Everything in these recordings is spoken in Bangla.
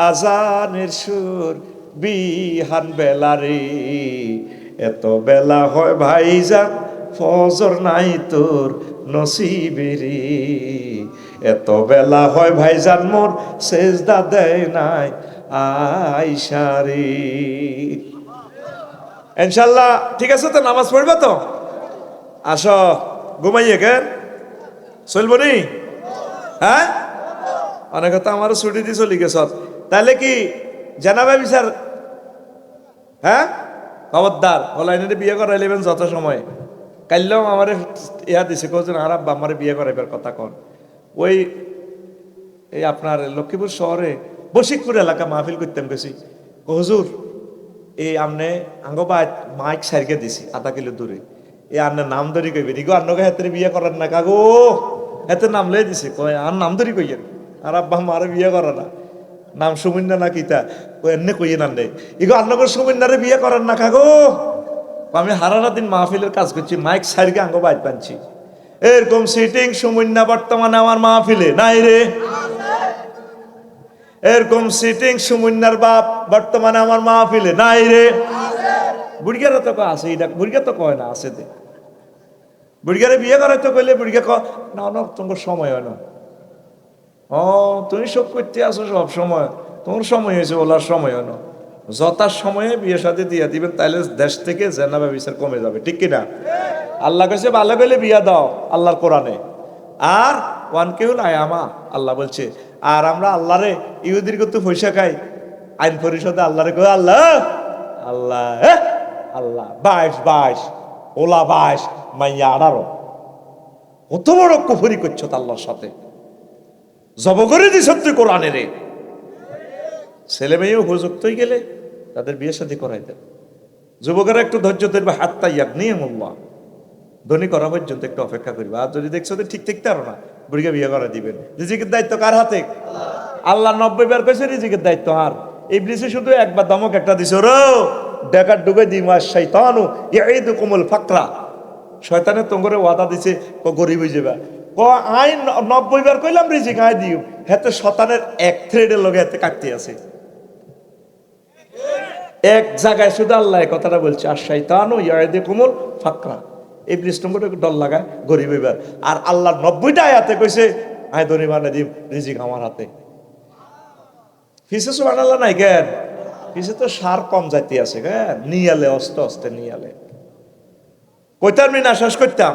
আজানের সুর বিহান বেলারে এত বেলা হয় ভাইজান ফজর নাই তোর নসিবেরি এত বেলা হয় ভাইজান মোর সেজদা দেয় নাই আইসারি ইনশাল্লাহ ঠিক আছে তো নামাজ পড়বে তো আসো ঘুমাইয়ে কেন চলবো নি হ্যাঁ অনেক কথা আমারও ছুটি দিয়ে চলি গেছ তাহলে কি জানাবে বিচার? হ্যাঁ? খবরদার অনলাইনে বিয়ে করাইলেবেন যত সময়। কাইলেও আমার ইয়া দিছে কোজন আর আব্বা আমার বিয়ে করাইবার কথা কন। ওই, এই আপনার লক্ষ্মীপুর শহরে বশিকপুর এলাকা মাহফিল করতাম গেছি। হুজুর, এই আমনে আঙ্গবা মাইক সাইকে দিছি, আধা কিলো দূরে। এ আন্নের নাম ধরি কইবে ইগো আন্নকে হাতের বিয়ে করার না কাগো। হাতে নাম লই দিছে, কয় আর নাম ধরি কইয়েন? আর আব্বা মারে বিয়ে করে না। নাম সুমিন্না না কিতা ও এমনি কইয়ে না নেই ইগো আন্নকর সুমিন্নারে বিয়ে করার না কাগো। আমি হারারা দিন মাহফিলের কাজ করছি, মাইক সাইকে আঙ্গ বাইট পানছি। এরকম সিটিং সুমিন্না বর্তমানে আমার মাহফিলে নাই রে। এরকম সিটিং সুমুন্নার বাপ বর্তমানে আমার মাহফিলে নাই রে। বুড়িয়ারা তো আছে এটা বুড়িয়া তো কয় না, আছে দে। বুড়িয়ারে বিয়ে করে তো কইলে বুড়িয়া ক না না তোমার সময় হয় না। ও, তুমি সব করতে আসো সব সময়। তোমার সময় হয়েছে, ওলার সময় না যথার সময়ে বিয়ে সাথে দিয়ে দিবেন তাহলে দেশ থেকে জেনাবা বিচার কমে যাবে, ঠিক কিনা? আল্লাহ কাছে ভালো গেলে বিয়া দাও আল্লাহর কোরআনে। আর, ওয়ান কেউ নাই আমা, আল্লাহ বলছে। আর আমরা আল্লাহরে, ইহুদির কত পয়সা খাই? আইন পরিষদে আল্লাহরে কই আল্লাহ আল্লাহ আল্লাহ, বাইশ বাইশ, ওলা বাইশ, মাইয়া আঠারো। কত বড় কুফরি করছ আল্লাহর সাথে। জব করে দিস তুই কোরআনে রে ছেলে মেয়ে উপযুক্ত হয়ে গেলে তাদের বিয়ে সাথে করাই দেন। যুবকেরা একটু ধৈর্য ধরবে হাত তাইয়াক নিয়ে মোল্লা ধনী করা পর্যন্ত একটু অপেক্ষা করবে। আর যদি দেখছ তো ঠিক ঠিক তারো না, বুড়িকে বিয়ে করে দিবেন। রিজিকের দায়িত্ব কার হাতে? আল্লাহ নব্বই বার কইছে, রিজিকের দায়িত্ব আর। এই ব্রিজে শুধু একবার দমক একটা দিছে রো ডেকার ডুবে দি মাস শৈতানু এই দু কোমল ফাকরা। শয়তানের তোঙ্গরে ওয়াদা দিছে গরিব হয়ে যাবে। ক আই নব্বই বার কইলাম, রিজিক আয় দিও। হেতে শতানের এক থ্রেডের লগে হাতে কাটতে আছে। এক জায়গায় শুধু আল্লাহ কথাটা বলছে, আর শৈতানু ইয়াদে কোমল ফাকরা। এই নম্বর ডর লাগায়, গরিব এবার। আর আল্লাহ নব্বইটা আয়াতে কইছে, আয় ধনী মানে দিম, রিজিক আমার হাতে। ফিসে সুবান আল্লাহ নাই কেন? ফিসে তো সার কম জাতি আছে কেন? নিয়ালে, অস্তে অস্তে নিয়ালে। কইতাম না, শেষ করতাম।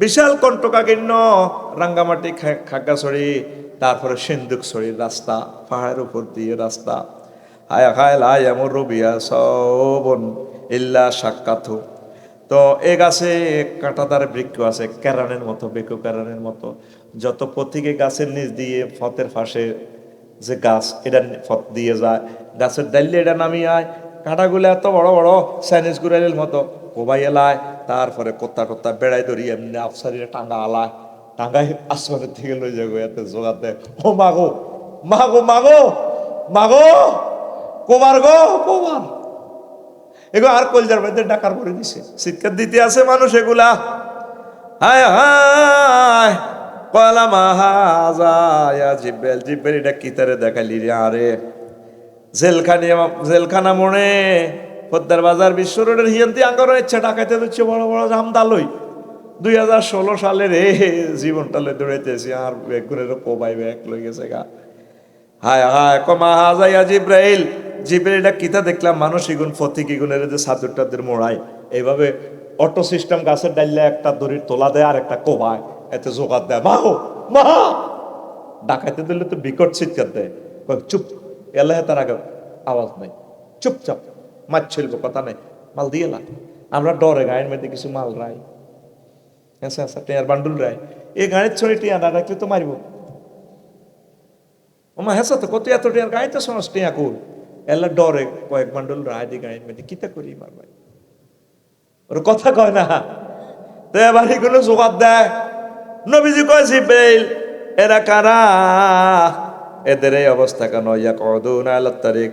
বিশাল কণ্ঠকাকীর্ণ, রাঙ্গামাটি খাগড়াছড়ি, তারপরে সিন্ধুকছড়ির রাস্তা, পাহাড়ের উপর দিয়ে রাস্তা। হায় হায় লাই এমন রবিয়া সবন, ইল্লা সাক্ষাৎ তো এ গাছে কাঁটাদার বৃক্ষ আছে ক্যারানের মতো, বেকু ক্যারানের মতো। যত পথিকে গাছের নিচ দিয়ে ফতের ফাঁসে যে গাছ, এটা ফত দিয়ে যায়। গাছের ডাইলে এটা নামিয়ে আয়। কাঁটাগুলো এত বড় বড় চাইনিজ গুড়াইলের মতো। কোবাই এলায় তারপরে কোত্তা টোত্তা বেড়াই ধরি, এমনি আফসারিরে টাঙ্গা আলা টাঙ্গাই আসমানের থেকে লই যাব, এত জোগাতে ও মাগো মাগো মাগো মাগো কোবার গো কোবার এগো আর কলজার মধ্যে ডাকার করে দিছে। চিৎকার দিতে আছে মানুষ এগুলা। হায় হায় কলা মাহাজা জিব্বেল জিব্বেল এটা কিতারে দেখালি রে? আরে, জেলখানি জেলখানা মনে। পদ্মার বাজার বিশ্ব রোডের হিয়ন্তি আঙ্গর ইচ্ছা ডাকাইতে দিচ্ছে বড় বড় জামদালই দুই হাজার ষোলো সালের রে, জীবনটা দৌড়াইতেছি, আর বেগুনের কোবাই ব্যাগ লই গেছে গা। হায় হায় কমা হাজাইয়া জিব্রাইল। জিব্রাইলটা কিতা দেখলাম, মানুষ ইগুন ফতিক ইগুনের যে সাদুর টাদের মোড়ায়। এইভাবে অটো সিস্টেম গাছের ডাইলে একটা দড়ির তোলা দেয় আর একটা কোবায়, এতে জোগাড় দেয়। মা গো মা ডাকাইতে দিলে তো বিকট চিৎকার দেয়। চুপ। এলাহ তার আগে আওয়াজ নাই। চুপচাপ। মাছ ছিল কথা নাই। মাল দিয়ে লা আমরা ডরে গায়ের মধ্যে কিছু মাল রাই আচ্ছা আচ্ছা টিয়ার বান্ডুল রায় এই গাড়ির ছড়ি টিয়া না রাখলে তো মারিব। ওমা, হেসা তো, কত এত টিয়ার? গাইতে সমস টিয়া কুল এলা ডরে কয়েক মান্ডল রায় দি গাই মেটে কিতা করি মার ভাই? ওর কথা কয় না। তো এবার কোনো জবাব দেয় নবীজি কয়, জিব্রাইল, এরা কারা? এদের এই অবস্থা কেন? ইয়া কদুন আলাত তারিক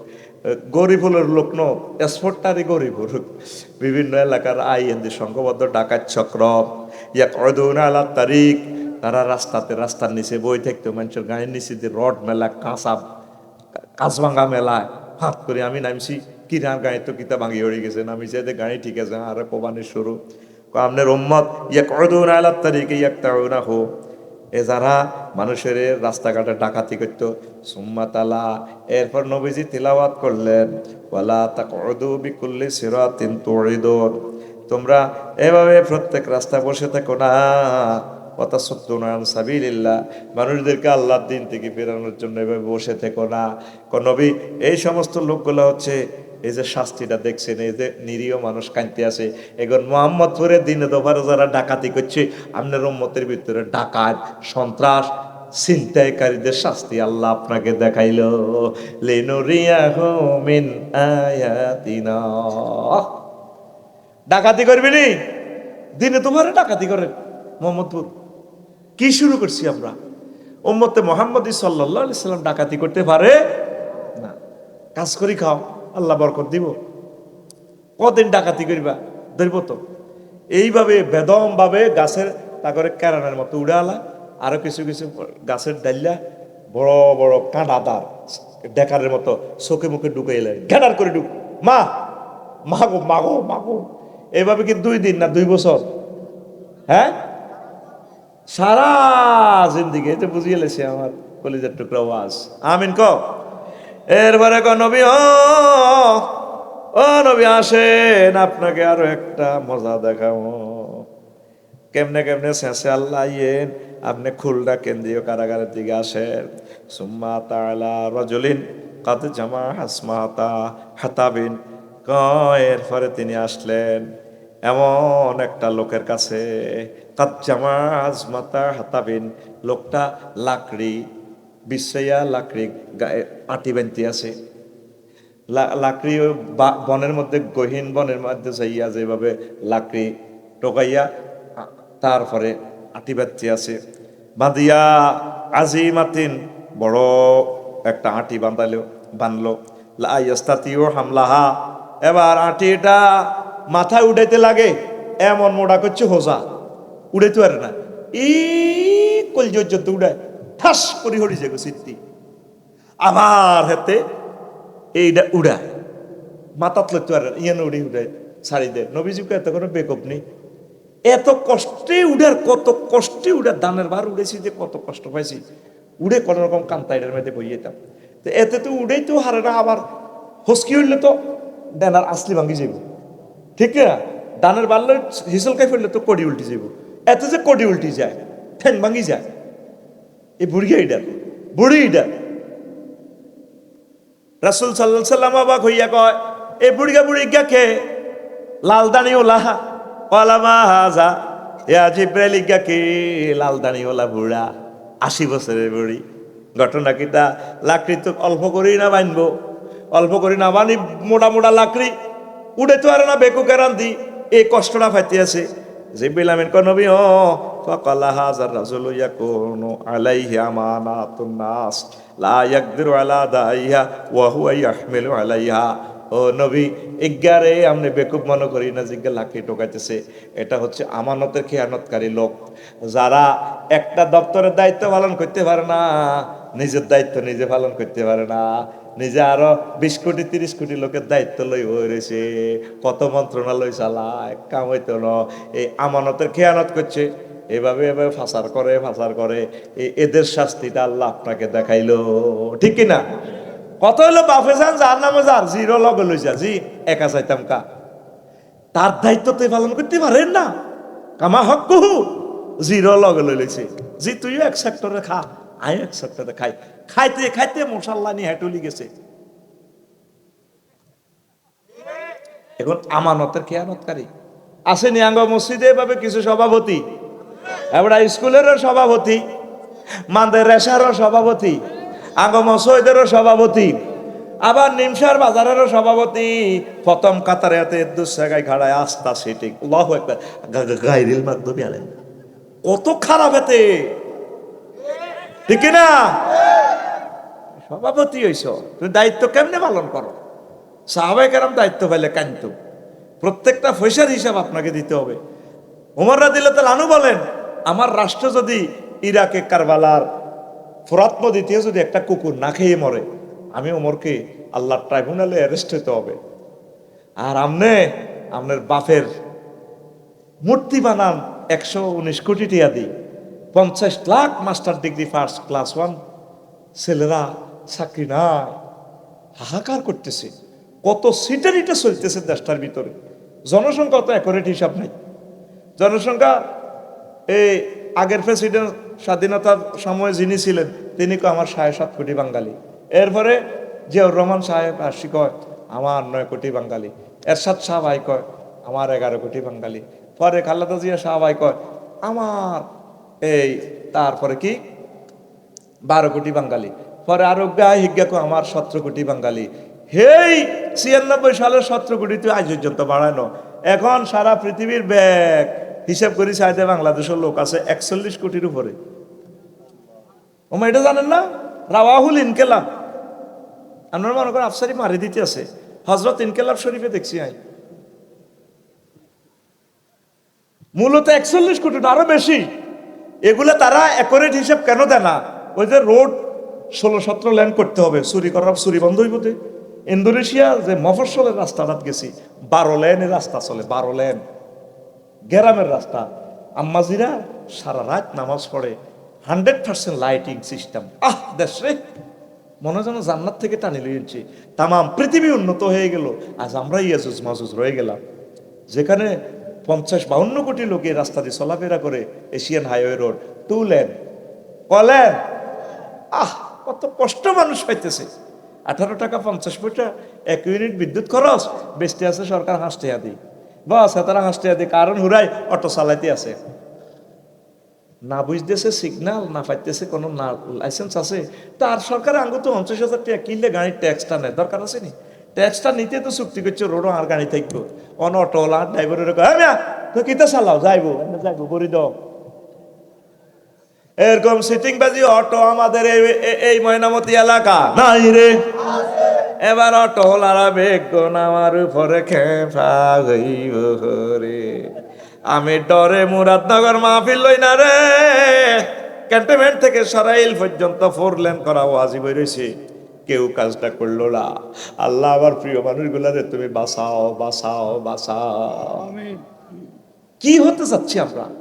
গরিবুলের লোক ন এসপোর্টটারই গরিবুর বিভিন্ন এলাকার আই এন্দি সংঘবদ্ধ ডাকাত চক্র কয়দুন আলা তারিখ তারা রাস্তাতে রাস্তার নিচে বই থাকতো, মানুষের গাড়ির নিচে দিয়ে রড মেলা, কাঁচা কাঁচভাঙ্গা মেলা, হাত করে আমি নামছি, কিরার গাড়ি তো কিতা ভাঙি হয়ে গেছে নামি যে গাড়ি ঠিক আছে, আর কোবানি শুরু। আপনার উম্মত ইয়া কয়দুন আলা তারিখ ইয়াক তাউনা হো এ যারা মানুষের রাস্তাঘাটে ডাকাতি করতো, সুম্মা তালা। এরপর নবীজি তিলাওয়াত করলেন, ওয়ালা তাকউদু বিকুল্লি সিরাতিন তুরিদুন তোমরা এভাবে প্রত্যেক রাস্তায় বসে থাকো না। কথা সত্য নয়ন সাবিল্লাহ মানুষদেরকে আল্লাহর দিন থেকে ফেরানোর জন্য এভাবে বসে থেকো না। নবী, এই সমস্ত লোকগুলো হচ্ছে এই যে শাস্তিটা দেখছেন, এই যে নিরীহ মানুষ কাঁদতে আছে। এখন মোহাম্মদপুরের দিনে দোফারে যারা ডাকাতি করছে, আপনার উম্মতের ভিতরে ডাকাত, সন্ত্রাস, ছিনতাইকারীদের শাস্তি আল্লাহ আপনাকে দেখাইল। ডাকাতি করবি নি? দিনে তোমার ডাকাতি করেন মোহাম্মদপুর। কি শুরু করছি আমরা? উম্মতে মোহাম্মদ সাল্লাহ সাল্লাম ডাকাতি করতে পারে না। কাজ করি খাও। আল্লাহ বরকত দিব। কদিন ডাকাতি করিবা? ধরব তো। এইভাবে বেদম ভাবে গাছের তারপরে ক্যারানের মতো উড়ে আলা আরও কিছু কিছু গাছের ডাল্লা বড় বড় কাঁটাদার ডেকারের মতো চোখে মুখে ঢুকে এলেন। ঘেরার করে ঢুক। মা মাগো মাগো মাগো এভাবে কি দুই দিন না দুই বছর? হ্যাঁ? সারা জিন্দিগি এটা বুঝিয়ে লেছে আমার কলিজার টুকরা ওয়াজ আমিন ক এরপরে ক নবী, ও নবী, আসেন, আপনাকে আরও একটা মজা দেখাবো। কেমনে কেমনে শেষে আল্লাহ আপনি খুলনা কেন্দ্রীয় কারাগারের দিকে আসেন। সুম্মা তালা রজলিন কাদ জামা হাসমাতা হাতাবিন। কয়ের পরে তিনি আসলেন, এমন একটা লোকের কাছে কাত জামা হাসমাতা হাতাবিন, লোকটা লাকড়ি বিশ্রাইয়া লাকড়ি গায়ে আটি বেন্তি আছে। লাকড়ি বনের মধ্যে, গহীন বনের মধ্যে যাইয়া যেভাবে লাকড়ি টোকাইয়া তারপরে আটি বাচ্চি আছে। বাঁধিয়া আজি মাতিন বড় একটা আটি বাঁধালো বানলো লাইস্তাতিও হামলাহা, এবার আটিটা মাথায় উঠাইতে লাগে, এমন মোড়া করছে হোসা উড়াইতে পারে না। ই কলজর্যন্ত উড়ায়। ঠাস করি হরি যাগো সিদ্ধি। আবার হাতে এইটা উড়ায় মাথাত লইতে পারে ইয়ান উড়ি উড়ায় ছাড়ি দেয় নবীজিকে এত কোনো বেকপ নেই। এত কষ্টে উড়ার, কত কষ্টে উড়ার, দানের বার উড়েছি যে কত কষ্ট পাইছি। উড়ে কোন রকম কান্তাইডের বই যেতাম তো এতে তো উড়েই তো হারে না আবার হসকি হইলে তো ডানার আসলি ভাঙ্গি যাইব। ঠিক না? ডানের বাড়লে হিসল খাই ফেললে তো কড়ি উল্টি যাইব। এত যে কড়ি উল্টি যায়, ঠ্যাং ভাঙি যায়। এই বুড়ি এইডার বুড়ি এইডার রাসুল সাল্লাহ সাল্লাম অবাক হইয়া কয় এ বুড়িগা বুড়িগা কে লাল দানি ওলা ওলামা হাজা, এ জিব্রাইল, ইগা কে লাল দানি ওলা বুড়া? আশি বছরের বুড়ি। ঘটনা কিটা লাকড়ি তো অল্প করেই না বানবো। অল্প করে না বানি, মোটা মোটা লাকড়ি। উড়ে তো আর না বেকু কেরান্তি এই কষ্টটা ফাইতে আছে। জিব্রাইল আমিন কয়, নবী, ও, ফাকালা হাজার রাজুল ইয়াকুনু আলাইহি আমানাতুন নাস, লা ইয়াকদিরু আলা দাইহা ওয়া হুয়া ইয়াহমিলু আলাইহা। ও নবী, ইজ্ঞারে আমনে বেকুব মনে করি না, জিজ্ঞা লাখি টোকাইতেছে এটা হচ্ছে আমানতের খেয়ানতকারী লোক। যারা একটা দপ্তরের দায়িত্ব পালন করতে পারে না, নিজের দায়িত্ব নিজে পালন করতে পারে না। নিজে আরও বিশ কোটি, তিরিশ কোটি লোকের দায়িত্ব লই হয়ে রয়েছে কত মন্ত্রণালয় চালায় কাম হইতো না। এই আমানতের খেয়ানত করছে। এভাবে এভাবে ফাসার করে ফাসার করে। এদের শাস্তিটা আল্লাহ আপনাকে দেখাইলো। ঠিক কি না কত হইল বাফে যান, যার নামে যার, জিরো লগে লই জি, একা চাইতাম কা? তার দায়িত্ব তো পালন করতে পারেন না। কামা হক কুহু জিরো লগে লই লইছে। জি, তুইও এক সেক্টরে খা আই এক সেক্টরে খাই। খাইতে খাইতে মশাল্লা নিয়ে হেঁটুলি গেছে। এখন আমানতের খেয়ানতকারী আসেনি আঙ্গ মসজিদে এভাবে কিছু সভাপতি। এবার স্কুলেরও সভাপতি। মাদের রেশারও সভাপতি। আঙ্গ মসজিদেরও সভাপতি। আবার নিমসার বাজারেরও সভাপতি। প্রথম কাতারে হাতে দুঃসাগায় ঘাড়ায় আস্তা সিটিং। লহ একবার গাইরিল মাধ্যমে আলেন কত খারাপ এতে। ঠিক না সভাপতি হইছ, তুমি দায়িত্ব কেমনে পালন করো? সাহাবাই কেরাম দায়িত্ব পাইলে কান্ত প্রত্যেকটা পয়সার হিসাব আপনাকে দিতে হবে। উমররা দিলে তো লানু বলেন, আমার রাষ্ট্র যদি ইরাকে কারবালার ফোরাত নদীতে যদি একটা কুকুর না খেয়ে মরে, আমি ওমরকে আল্লাহর ট্রাইব্যুনালে অ্যারেস্ট হতে হবে। আর আমনে আপনার বাপের মূর্তি বানান একশো উনিশ কোটি টিয়া দিই পঞ্চাশ lakh master degree first class one ছেলেরা চাকরি নাই, হাহাকার করতেছে। কত সিটের ইটা চলতেছে দেশটার ভিতরে। জনসংখ্যা তো অ্যাকোরেট হিসাব নাই। জনসংখ্যা, এই আগের প্রেসিডেন্ট স্বাধীনতার সময় যিনি ছিলেন, তিনি আমার সাড়ে সাত কোটি বাঙালি। এরপরে জিয়াউর রহমান সাহেব আসি কয়, আমার নয় কোটি বাঙালি। এরশাদ শাহ ভাই কয়, আমার এগারো কোটি বাঙালি। পরে খালেদা জিয়া শাহ ভাই কয়, আমার এই, তারপরে কি? বারো কোটি বাঙালি। পরে আরও গায়ে হিজ্ঞাকো আমার সতেরো কোটি বাঙালি। হেই, ছিয়ানব্বই সালের সতেরো কোটি তুই আজ পর্যন্ত বাড়ানো এখন সারা পৃথিবীর ব্যাগ হিসাব করি চাইতে বাংলাদেশের লোক আছে একচল্লিশ কোটির উপরে। ওমা, এটা জানেন না? রাওয়াহুল ইনকেলাব। আপনার মনে করেন আফসারি মারি দিতে আছে। হজরত ইনকেলাব শরীফে দেখছি আই মূলত একচল্লিশ কোটি আরও বেশি। এগুলো তারা একরেট হিসাব কেন দেয় না? ওই যে রোড ষোলো সতেরো লেন করতে হবে। চুরি করার চুরি বন্ধ হইব। ইন্দোনেশিয়া যে মফস্বলের রাস্তাটাত গেছি, বারো লেনের রাস্তা চলে, বারো লেন। গ্রামের রাস্তা। আম্মাজিরা সারা রাত নামাজ পড়ে। হান্ড্রেড পার্সেন্ট লাইটিং সিস্টেম আহ, দেশ রে! মনে যেন জান্নাত থেকে টানি লইছি তামাম পৃথিবী উন্নত হয়ে গেল। আজ আমরা ইয়াজুজ মাজুজ রয়ে গেলাম। যেখানে পঞ্চাশ বাউন্ন কোটি লোক রাস্তা দিয়ে চলাফেরা করে, Asian highway road. Two lane. কলেন আহ! কত কষ্ট মানুষ পাইতেছে আঠারো টাকা পঞ্চাশ পয়সা, এক ইউনিট বিদ্যুৎ খরচ বেশি আছে সরকার হাসতে দিই বস তারা হাসতে দিই কারণ হুরাই অটো চালাইতে আছে। না বুঝতেছে সিগনাল না পাইতেছে কোনো না লাইসেন্স আছে। তার সরকার আঙ্গু তো পঞ্চাশ হাজার টাকা কিনলে গাড়ির ট্যাক্সটা নেয়, দরকার আছে নি? ট্যাক্সটা নিতে তো চুক্তি করছে, রোডও আর গাড়ি থাকব। অন অটোওয়ালা ড্রাইভারের তো কিতা চালাও? যাইবো যাইবো বরি দাও। এরকম সিটিং বাজি অটো আমাদের এই- ময়নামতি এলাকা। নাই রে। এবার অটো হলারা বেগুন আমার উপরে খেফা হইব রে আমি ডরে মুরাদনগর মাহফিল লই না রে। ক্যান্টনমেন্ট থেকে সরাইল পর্যন্ত ফোর লেন করা ওয়াজি বই রয়েছে কেউ কাজটা করল না। আল্লাহ আবার প্রিয় মানুষগুলারে তুমি বাঁচাও বাঁচাও বাঁচাও। কি হতে চাচ্ছি আমরা?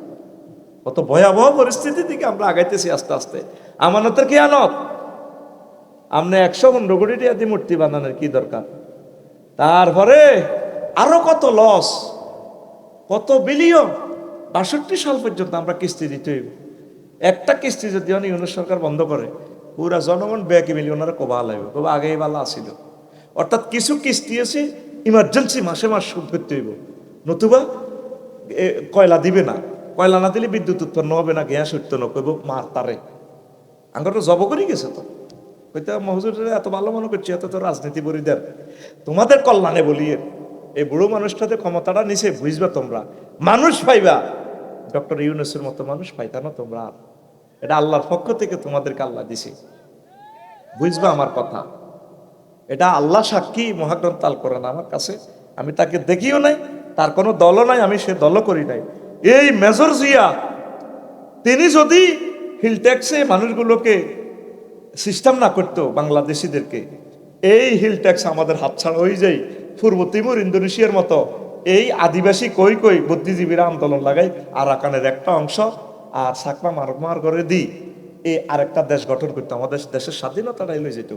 কত ভয়াবহ পরিস্থিতির দিকে আমরা আগাইতেছি আস্তে আস্তে। আমানতের কি আনত? আপনি একশো পনেরো কোটি টাকা দিয়ে মূর্তি বানানোর কি দরকার? তারপরে আরও কত লস কত বিলিয়ন বাষট্টি সাল পর্যন্ত আমরা কিস্তি দিতে হইব। একটা কিস্তি যদি অনেক ইউনিট সরকার বন্ধ করে, পুরা জনগণ ব্যাকে মিলিয়নার কবা লাগবে কবা আগেই বালা আসিল অর্থাৎ কিছু কিস্তি আছে ইমার্জেন্সি মাসে মাস শোধ করতে হইব। নতুবা কয়লা দিবে না। কয়লা না দিলে বিদ্যুৎ উৎপন্ন হবে না, গ্যাস উৎপন্ন করব, মার তারে। আঙ্গর তো জব করে গেছে তো। কইতে মহজুর এত ভালো মনে করছি, এত তো রাজনীতি বরিদের তোমাদের কল্যাণে বলিয়ে এই বুড়ো মানুষটাতে ক্ষমতাটা নিচে বুঝবা তোমরা। মানুষ পাইবা। ডক্টর ইউনুসের মতো মানুষ পাইতা না তোমরা এটা আল্লাহর পক্ষ থেকে তোমাদেরকে আল্লাহ দিছে। বুঝবা আমার কথা। এটা আল্লাহ সাক্ষী, মহাগ্রন্থ আল করেন আমার কাছে। আমি তাকে দেখিও নাই, তার কোনো দলও নাই, আমি সে দলও করি নাই। এই মেজর জিয়া, তিনি যদি হিল ট্যাক্সে মানুষগুলোকে সিস্টেম না করতো বাংলাদেশিদেরকে, এই হিল ট্যাক্স আমাদের হাতছাড়া হয়ে যায়। পূর্ব তিমুর, ইন্দোনেশিয়ার মতো এই আদিবাসী কই কই বুদ্ধিজীবীরা আন্দোলন লাগাই আরাকানের একটা অংশ আর সাকমা মারমার করে দিই। এই আরেকটা দেশ গঠন করতো, আমাদের দেশের স্বাধীনতাটাই লই যেত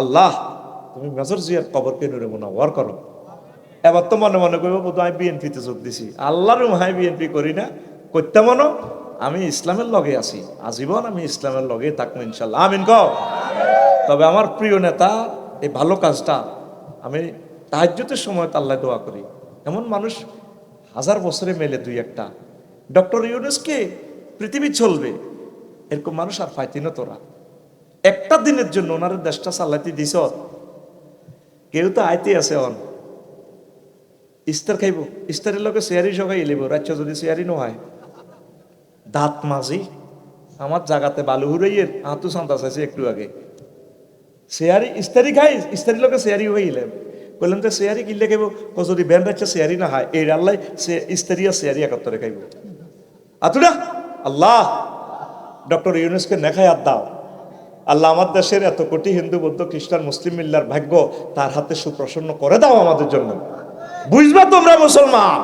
আল্লাহ, তুমি মেজর জিয়ার কবরকে নুরে মোনাওয়ার করো। এবার তো মনে মনে করব বোধ আমি বিএনপিতে যোগ দিছি। আল্লাহর মাহাই বিএনপি করি না। করতে মনো, আমি ইসলামের লগে আছি। আজীবন আমি ইসলামের লগে থাকব ইনশাল্লাহ। আমিন কও। তবে আমার প্রিয় নেতা, এই ভালো কাজটা আমি তাহাজ্যতের সময় আল্লাহ দোয়া করি। এমন মানুষ হাজার বছরে মেলে দুই একটা। ডক্টর ইউনুসকে পৃথিবী চলবে, এরকম মানুষ আর পাইতি না তোরা। একটা দিনের জন্য ওনার দেশটা চালাইতে দিস কেউ তো আইতে আছে অন। ইস্তার খাইব। ইস্তারের লোকে শেয়ারি সবাই এলিব রাজ্য যদি শেয়ারি নহয়। দাঁত মাঝি আমার জাগাতে বালু হুরাইয়ের আঁতু সান্তা চাইছে একটু আগে। শেয়ারি ইস্তারি খাই ইস্তারি লোকে শেয়ারি হয়ে এলেন বললাম তো শেয়ারি কিনলে খাইব ও যদি ব্যান রাজ্য শেয়ারি না হয়, এই আল্লাহ সে ইস্তারি আর শেয়ারি একাত্তরে খাইব। আতুরা আল্লাহ, ডক্টর ইউনুসকে নেখায় আর দাও। আল্লাহ আমার দেশের এত কোটি হিন্দু, বৌদ্ধ, খ্রিস্টান, মুসলিম মিল্লার ভাগ্য তার হাতে সুপ্রসন্ন করে দাও আমাদের জন্য। বুঝবা তোমরা মুসলমান,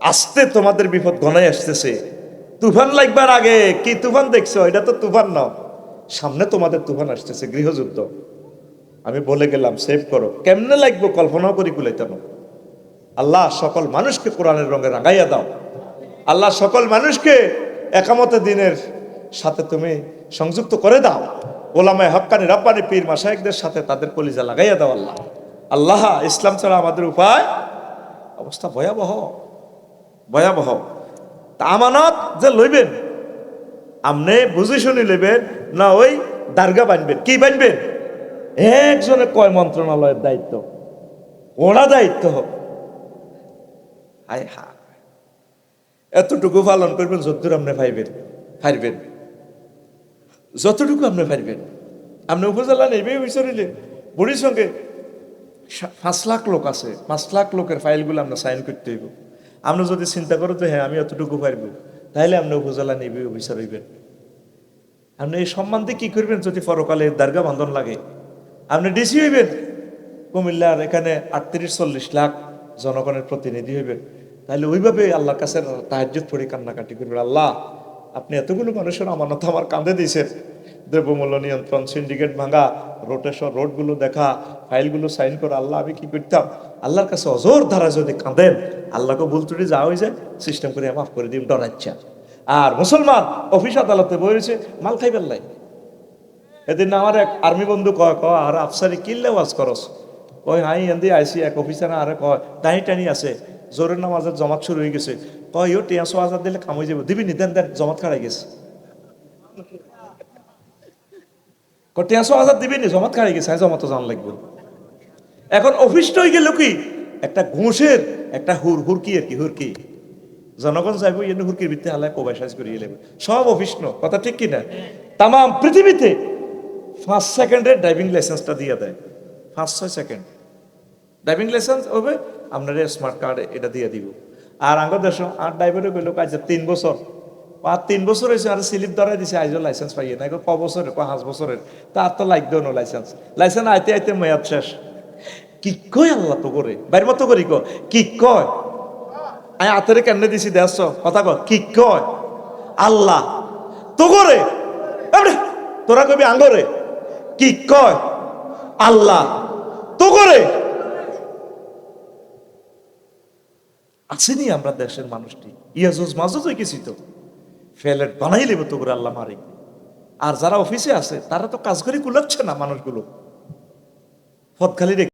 আসতে তোমাদের বিপদ ঘনাই আসতেছে। তুফান লাগবার আগে, কি তুফান দেখছ? এটা তো তুফান না। সামনে তোমাদের তুফান আসতেছে, গৃহযুদ্ধ। আমি বলে গেলাম সেভ করো। কেমনে লাগবো? কল্পনাও করি কুলাইতাম। আল্লাহ সকল মানুষকে কোরআনের রঙে রাঙাইয়া দাও। আল্লাহ সকল মানুষকে একামতে দিনের সাথে তুমি সংযুক্ত করে দাও। ওলামায় হক্কানি রাব্বানি, পীর মাসায়কদের সাথে তাদের কলিজা লাগাইয়া দাও আল্লাহ। আল্লাহ ইসলাম ছাড়া আমাদের উপায়? অবস্থা ভয়াবহ। ভয়াবহ। তা আমানত যে লইবেন, আমনে বুঝি শুনি লইবেন, না ওই দার্গা বানবেন। কি বানবেন? একজনে কয় মন্ত্রণালয়ের দায়িত্ব? ওরা দায়িত্ব। হায় হা এতটুকু পালন করবেন, যতদূর আপনি পাইবেন পারবেন যতটুকু আপনি পারবেন আপনি উপজেলা নেবে বিচারিলে বুড়ির সঙ্গে পাঁচ লাখ লোক আছে, পাঁচ লাখ লোকের ফাইলগুলো আমরা সাইন করতে হইব। আপনি যদি চিন্তা করো যে হ্যাঁ আমি এতটুকু পারব, তাহলে আপনি উপজেলা নেবে বিচার হইবেন। আপনি এই সম্মান দিয়ে কি করবেন যদি পরকালে দার্গা বন্ধন লাগে? আপনি ডিসি হইবেন। কুমিল্লার এখানে আটত্রিশ, চল্লিশ লাখ জনগণের প্রতিনিধি হইবেন। তাহলে ওইভাবে আল্লাহর কাছে তাহাজ্জুদ পড়ে কান্নাকাটি করবেন। আল্লাহ, আপনি এতগুলো মানুষের আমানত আমার কাঁধে দিয়েছেন। দ্রব্যমূল্য নিয়ন্ত্রণ সিন্ডিকেট ভাঙা রোটেশন রোডগুলো দেখা, ফাইলগুলো সাইন করা, আল্লাহ আমি কি করতাম? আল্লাহর কাছে অজোর ধারা যদি কাঁদেন, আল্লাহকে ভুল ত্রুটি যা হয়ে যায় সিস্টেম করে মাফ করে দিন ডরাচ্ছা আর মুসলমান অফিস আদালতে বলেছে মাল খাইবেন লাই। এদিন আমার এক আর্মি বন্ধু কয় ক আর আফসারি কিনলে ওয়াজ করস? কয়, হাই, এন্দি আইসি, এক অফিসার আরে কয়, টানি টানি আছে, জোরের নামাজের জমাত শুরু হয়ে গেছে। কয় ইও টিয়াশো হাজার দিলে কাম হয়ে যাবে দিবি নি? দেন দেন, জমাত খাড়াই গেছে। টিয়াশো হাজার দিবি নি? জমাত খাড়াই গেছে হ্যাঁ জমাত জান লাগবে। এখন অফিসটা হয়ে গেল কি? একটা ঘুষের, একটা হুর, হুরকি আর কি, হুরকি। জনগণ চাইব এনে হুরকির ভিত্তি হালায় কোবাই সাজ করিয়ে নেবে সব অফিস কথা ঠিক কিনা তাম পৃথিবীতে পাঁচ সেকেন্ডের ড্রাইভিং লাইসেন্সটা দিয়ে দেয়। পাঁচ ছয় সেকেন্ড। ড্রাইভিং লাইসেন্স হবে, আপনার স্মার্ট কার্ড এটা দিয়ে দিব। আর আঙ্গ দেশ আর ড্রাইভারে গেল কাজ তিন বছর আর তিন বছর হয়েছে আর স্লিপ ধরাই দিছে আইজও লাইসেন্স পাইয়ে না ক বছরের ক পাঁচ বছরের। তার তো লাগ দেও লাইসেন্স লাইসেন্স আইতে আইতে মেয়াদ শেষ। কি কয় আল্লাহ তো করে? বাইর মতো করি ক কি কয়? আমি হাতের কেমনে দিছি দেশ কথা কয়, কি কয়? আল্লাহ তো করে। তোরা কবি আঙ্গরে। কি কয়? আল্লাহ তো করে। আসেনি আমরা দেশের মানুষটি। ইয়াজুজ মাজুজ হয়ে গেছি তো ফেলেট বানাই লিব তো আল্লাহ মারি। আর যারা অফিসে আছে, তারা তো কাজ করে কুলাচ্ছে না মানুষগুলো। ফতখালি